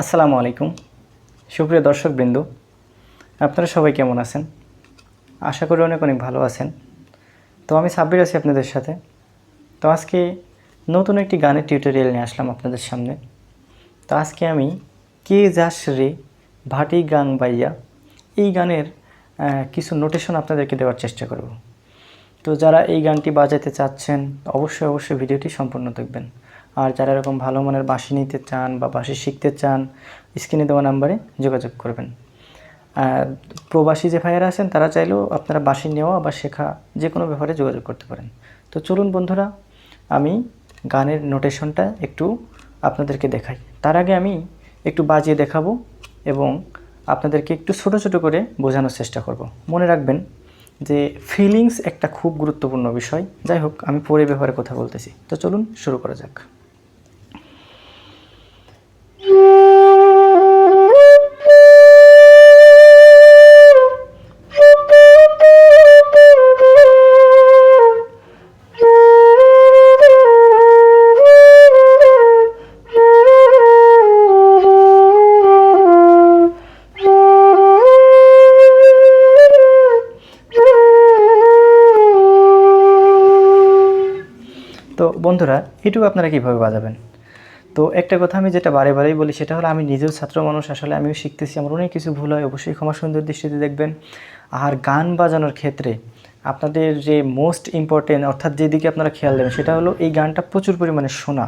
আসসালামু আলাইকুম। সুপ্রিয় দর্শকবৃন্দ, আপনারা সবাই কেমন আছেন? আশা করি অনেক অনেক ভালো আছেন। তো আমি সাব্বির আছি আপনাদের সাথে। তো আজকে নতুন একটি গানের টিউটোরিয়াল নিয়ে আসলাম আপনাদের সামনে। তো আজকে আমি কে যাস রে ভাটি গান বাইয়া এই গানের কিছু নোটেশন আপনাদেরকে দেওয়ার চেষ্টা করব। তো যারা এই গানটি বাজাতে চাচ্ছেন, অবশ্যই অবশ্যই ভিডিওটি সম্পূর্ণ দেখবেন। আর যারা এরকম ভালো মানের বাঁশি নিতে চান বা বাঁশি শিখতে চান, স্ক্রিনে দেওয়া নাম্বারে যোগাযোগ করবেন। আর প্রবাসী যে ভাইয়েরা আছেন, তারা চাইলেও আপনারা বাঁশি নেওয়া বা শেখা যে কোনো ব্যাপারে যোগাযোগ করতে পারেন। তো চলুন বন্ধুরা, আমি গানের নোটেশনটা একটু আপনাদেরকে দেখাই। তার আগে আমি একটু বাজিয়ে দেখাবো এবং আপনাদেরকে একটু ছোট ছোট করে বোঝানোর চেষ্টা করব। মনে রাখবেন যে ফিলিংস একটা খুব গুরুত্বপূর্ণ বিষয়। যাই হোক, আমি পরে ব্যাপারে কথা বলতেছি। তো চলুন শুরু করা যাক। বন্ধুরা, এটুকু আপনারা কীভাবে বাজাবেন? তো একটা কথা আমি যেটা বারে বারেই বলি, সেটা হলো আমি নিজেও ছাত্র মানুষ, আসলে আমিও শিখতেছি, আমার অনেক কিছু ভুল হয়, অবশ্যই ক্ষমা সুন্দর দৃষ্টিতে দেখবেন। আর গান বাজানোর ক্ষেত্রে আপনাদের যে মোস্ট ইম্পর্টেন্ট অর্থাৎ যেদিকে আপনারা খেয়াল দেবেন, সেটা হলো এই গানটা প্রচুর পরিমাণে শোনা।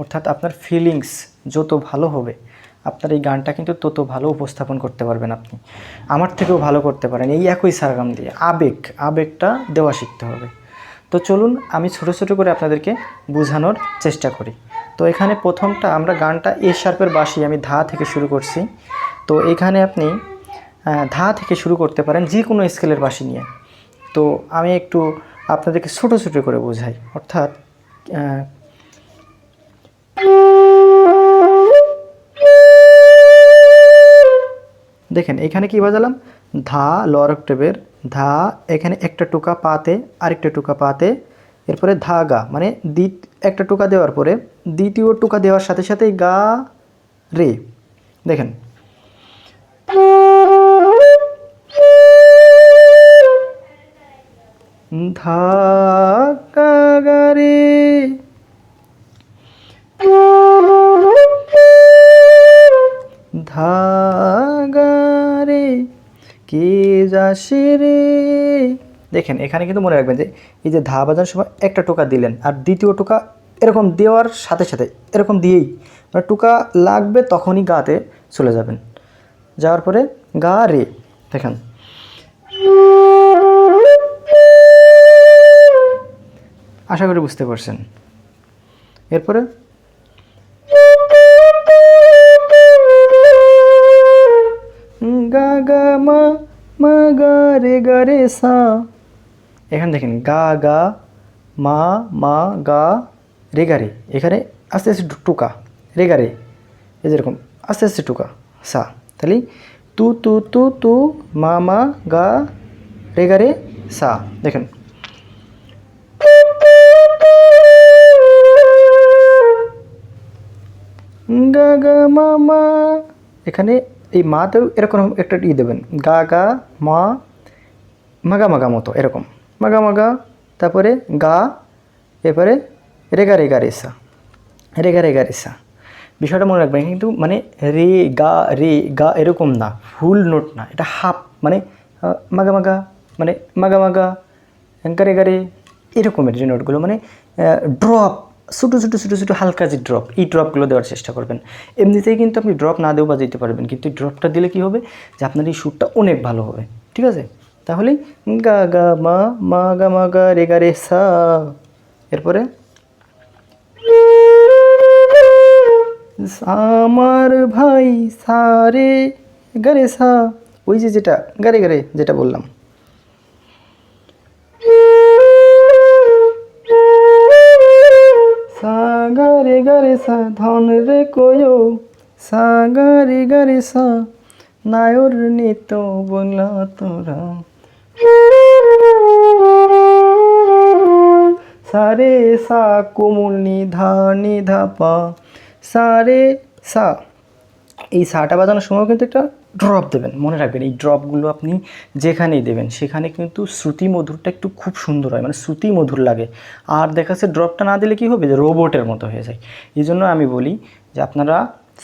অর্থাৎ আপনার ফিলিংস যত ভালো হবে, আপনার এই গানটা কিন্তু তত ভালো উপস্থাপন করতে পারবেন আপনি। আমার থেকেও ভালো করতে পারেন, এই একই সারগাম দিয়ে। আবেগ, আবেগটা দেওয়া শিখতে হবে। তো চলুন আমি ছোট ছোট করে আপনাদেরকে বোঝানোর চেষ্টা করি। তো এখানে প্রথমটা আমরা গানটা এ শার্পের বাসি আমি ধা থেকে শুরু করছি। তো এখানে আপনি ধা থেকে শুরু করতে পারেন যে কোনো স্কেলের বাসি নিয়ে। তো আমি একটু আপনাদেরকে ছোট ছোট করে বোঝাই। অর্থাৎ দেখেন, এখানে কি বাজালাম? ধা লোয়ার অক্টেভের ধা, এখানে একটা টুকা পাতে, আরেকটা টুকা পাতে, এরপরে ধা, গা মানে দ্বিত একটা টুকা দেওয়ার পরে দ্বিতীয় টুকা দেওয়ার সাথে সাথে গা, রে, দেখেন। ধা, গা রে। ধাগারে কে যাসে রে দেখেন, এখানে কিন্তু মনে রাখবেন যে এই যে ধা বাজানোর সময় একটা টোকা দিলেন আর দ্বিতীয় টোকা এরকম দেওয়ার সাথে সাথে, এরকম দিয়েই মানে টোকা লাগবে তখনই গাতে চলে যাবেন। যাওয়ার পরে গা রে, দেখেন। আশা করি বুঝতে পারছেন। এরপরে গা গা মা মা গা রে গা রে সা। এখানে দেখেন গা গা মা মা গা রে গা রে। এখানে আস্তে আস্তে টুকা, রে গা রে। এই যেরকম আস্তে আস্তে টুকা, সা। তাহলে তু তু তু তু, মা মা গা রে গা রে, সা। দেখেন। গা গা মা মা, এখানে এই মাতেও এরকম একটা ই দেবেন। গা গা, মা, মাগা মাগা মতো এরকম। মাগা মাগা, তারপরে গা, এরপরে রেগা রেগা, রেসা। রেগা রেগা, রেসা। বিষয়টা মনে রাখবেন, কিন্তু মানে রে, গা রে, গা এরকম না। ফুল নোট না। এটা হাফ মানে মাগা মাগা মানে মাগা মাগা গারে গারে এরকমের যে নোটগুলো মানে ড্রপ ছোটো ছোটো ছোটো ছোটো হালকা যে ড্রপ এই ড্রপগুলো দেওয়ার চেষ্টা করবেন। এমনিতেই কিন্তু আপনি ড্রপ না দিয়েও বাজাইতে পারবেন, কিন্তু ড্রপটা দিলে কি হবে? যে আপনার এই সুরটা অনেক ভালো হবে, ঠিক আছে? তাহলে গা গা, মা মা, গা মা, গা, রে গা, রে, সা। এরপরে? আমার ভাই, সা সারে গারে সা। ওই যে যেটা গারে গারে যেটা বললাম। সাগারে গারে সা ধন রে কোয়ো সাগারে গারে সা নায়র নিত বলা তোরা। সারে সা কোমল নিধা নিধা পা, সারে সা এই সাটা বাজানোর সময় কিন্তু একটা ড্রপ দেবেন, মনে রাখবেন। এই ড্রপগুলো আপনি যেখানেই দেবেন, সেখানে কিন্তু শ্রুতি মধুরটা একটু খুব সুন্দর হয় মানে শ্রুতি মধুর লাগে। আর দেখা যাচ্ছে ড্রপটা না দিলে কী হবে? যে রোবটের মতো হয়ে যায়। এই জন্য আমি বলি যে আপনারা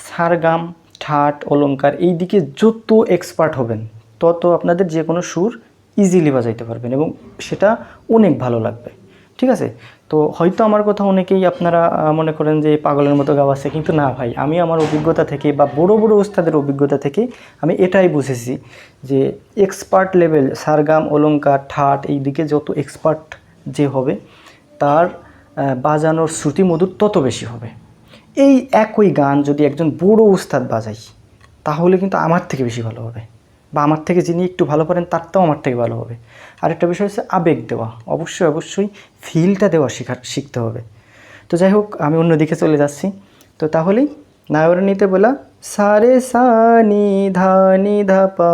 সারগাম, ঠাট অলঙ্কার এই দিকে যত এক্সপার্ট হবেন, তত আপনাদের যে কোনো সুর ইজিলি বাজাইতে পারবেন এবং সেটা অনেক ভালো লাগবে। ঠিক আছে? তো হয়তো আমার কথা অনেকেই আপনারা মনে করেন যে পাগলের মতো গাওয়াচ্ছে, কিন্তু না ভাই, আমি আমার অভিজ্ঞতা থেকে বা বড় বড় ওস্তাদের অভিজ্ঞতা থেকে আমি এটাই বুঝেছি যে এক্সপার্ট লেভেল সারগাম অলঙ্কার ঠাট, এই দিকে যত এক্সপার্ট যে হবে, তার বাজানোর শ্রুতি মধুর তত বেশি হবে। এই একই গান যদি একজন বড় উস্তাদ বাজাই তাহলে কিন্তু আমার থেকে বেশি ভালো হবে। বা আমার থেকে যিনি একটু ভালো পারেন তারটাও আমার থেকে ভালো হবে। আরেকটা বিষয় হচ্ছে আবেগ দেওয়া। অবশ্যই অবশ্যই ফিলটা দেওয়া শেখা শিখতে হবে। তো যাই হোক, আমি অন্যদিকে চলে যাচ্ছি। তো তাহলেই নায়র নিতে বলা, সারে সা নি ধা নি ধা পা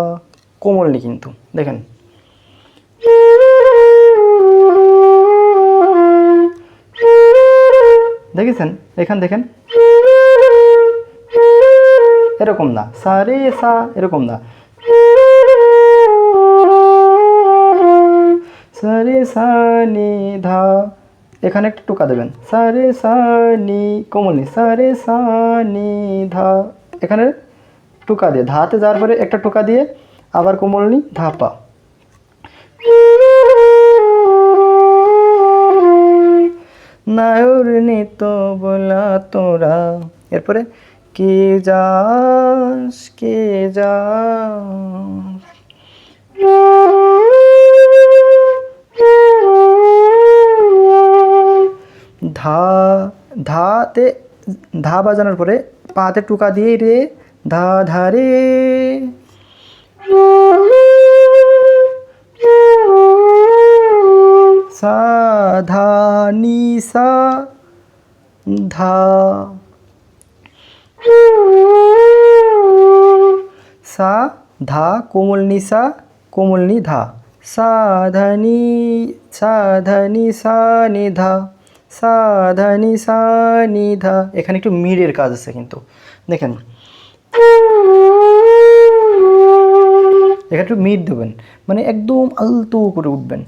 কোমলনি কিন্তু, দেখেন। দেখেছেন? এখান দেখেন। এরকম না। সা রে সা এরকম না। সা রে সা নি ধা। এখানে একটা টোকা দেবেন। সা রে সা নি কোমলনি। সা রে সা নি ধা। এখানে টোকা দিয়ে, ধাতে যাওয়ার পরে একটা টোকা দিয়ে আবার কোমলনি ধা পা নায়র নিত বলা তোরা। এরপরে, কে যাস কে যাস। ধা, ধাতে, ধা বাজানোর পরে পাতে টুকা দিয়ে রে, ধা ধারে সা, ধা, নি, সা, ধা। সা, ধা, কোমল নি, সা, কোমল নি, ধা। সা, ধা, নি, সা, ধা সা, নি, ধা। সা ধা নি এখানে একটু মিড়ের কাজ আছে কিন্তু। দেখেন। এখানে একটু মিড দেবেন। মানে একদম আলতো করে উঠবেন।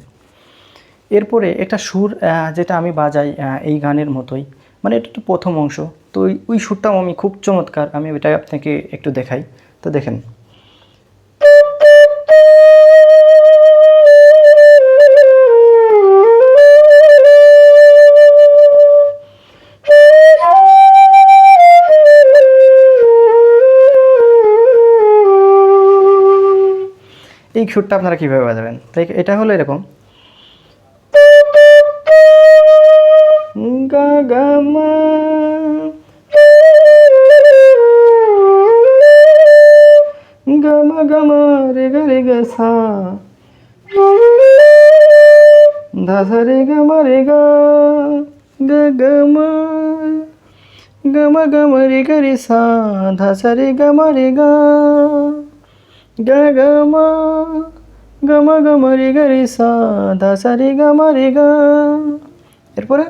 এরপরে একটা সুর যেটা আমি বাজাই এই গানের মতোই। মানে এটা তো প্রথম অংশ। তো ওই সুরটাও আমি খুব চমৎকার। আমি ওইটা আপনাকে একটু দেখাই। তো দেখেন। এই সুরটা আপনারা কীভাবে বাজাবেন? তাই এটা হলো এরকম। গা গা, মা। গা মা গা, মা, রে, গা রে, গা, সা। ধা রে, গা, মা, রে, গা। গা গা, মা। গা মা গা, মা, রে, গা সা। ধা রে, গা, মা, রে, গা। গা গা মা গা মা গা মা রে গা রে সা ধা সা রে গা, মা রে গা এরপরে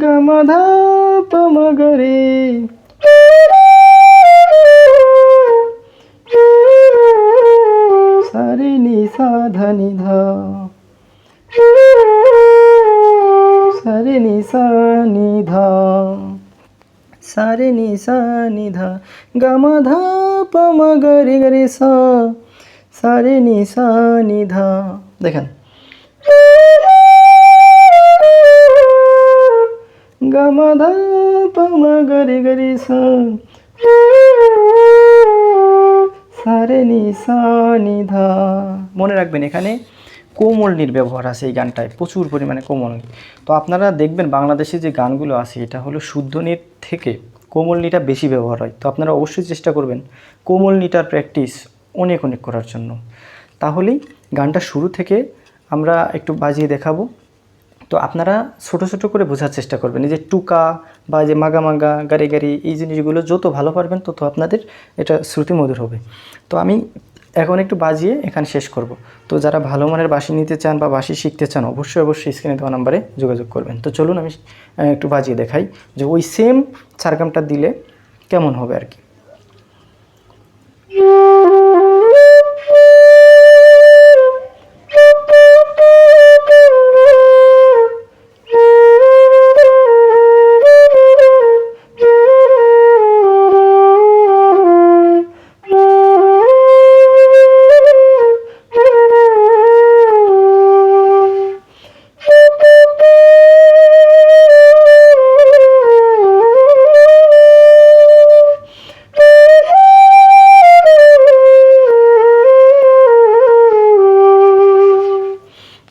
গমধা পমগরে সারে নি সাধা নিধা সারে নি সা নিধা সারে নি সা নিধা গমধা পমগরে গরে সা। সারে নি সা নিধা দেখেন। গমধা পম গরে গরে সা। সারে নি সা নিধা মনে রাখবেন, এখানে কোমলনির ব্যবহার আছে এই গানটায়, প্রচুর পরিমাণে কোমল কোমলনি তো আপনারা দেখবেন বাংলাদেশে যে গানগুলো আছে, এটা হলো শুদ্ধনির থেকে কোমলনিটা বেশি ব্যবহার হয়। তো আপনারা অবশ্যই চেষ্টা করবেন কোমলনিটার প্র্যাকটিস অনেক অনেক করার জন্য। তাহলেই গানটা শুরু থেকে আমরা একটু বাজিয়ে দেখাবো। তো আপনারা ছোট ছোট করে বোঝার চেষ্টা করবেন। এই যে টুকা বা যে মাগা মাগা, গাড়ি গাড়ি, এই জিনিসগুলো যত ভালো পারবেন, তত আপনাদের এটা শ্রুতি মধুর হবে। তো আমি এখন একটু বাজিয়ে এখানে শেষ করব। তো যারা ভালো মানের বাঁশি নিতে চান বা বাঁশি শিখতে চান, অবশ্যই অবশ্যই স্ক্রিনে দেওয়া নাম্বারে যোগাযোগ করবেন। তো চলুন আমি একটু বাজিয়ে দেখাই যে ওই সেম সারগামটা দিলে কেমন হবে আর কি।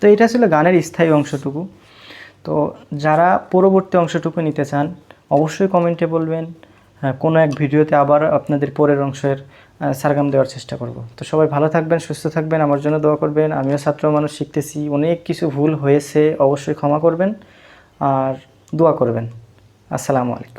তো এটা ছিল গানের স্থায়ী অংশটুকু। তো যারা পরবর্তী অংশটুকু নিতে চান অবশ্যই কমেন্টে বলবেন। হ্যাঁ, কোনো এক ভিডিওতে আবার আপনাদের পরের অংশের সারগাম দেওয়ার চেষ্টা করব। তো সবাই ভালো থাকবেন সুস্থ থাকবেন আমার জন্য দোয়া করবেন। আমিও ছাত্র মানুষ শিখতেছি অনেক কিছু ভুল হয়েছে অবশ্যই ক্ষমা করবেন আর দোয়া করবেন। আসসালামু আলাইকুম।